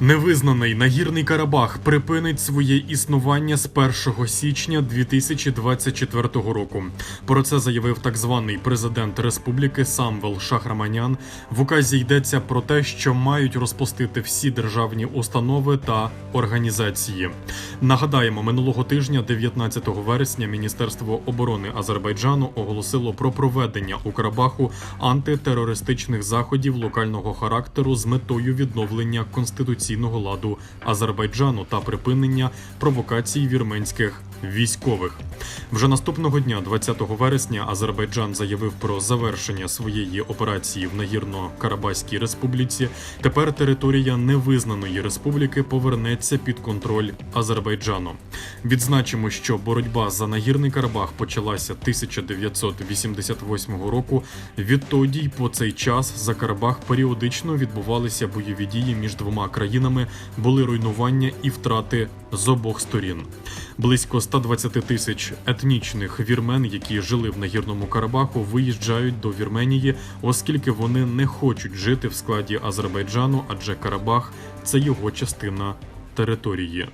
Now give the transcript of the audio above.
Невизнаний нагірний Карабах припинить своє існування з 1 січня 2024 року. Про це заявив так званий президент республіки Самвел Шахраманян. В указі йдеться про те, що мають розпустити всі державні установи та організації. Нагадаємо, минулого тижня, 19 вересня, Міністерство оборони Азербайджану оголосило про проведення у Карабаху антитерористичних заходів локального характеру з метою відновлення конституційного ладу Азербайджану та припинення провокацій вірменських військових. Вже наступного дня, 20 вересня, Азербайджан заявив про завершення своєї операції в Нагірно-Карабаській республіці. Тепер територія невизнаної республіки повернеться під контроль Азербайджану. Відзначимо, що боротьба за Нагірний Карабах почалася 1988 року. Відтоді й по цей час за Карабах періодично відбувалися бойові дії між двома країнами, були руйнування і втрати з обох сторін. Близько 120 тисяч етнічних вірмен, які жили в Нагірному Карабаху, виїжджають до Вірменії, оскільки вони не хочуть жити в складі Азербайджану, адже Карабах це його частина території.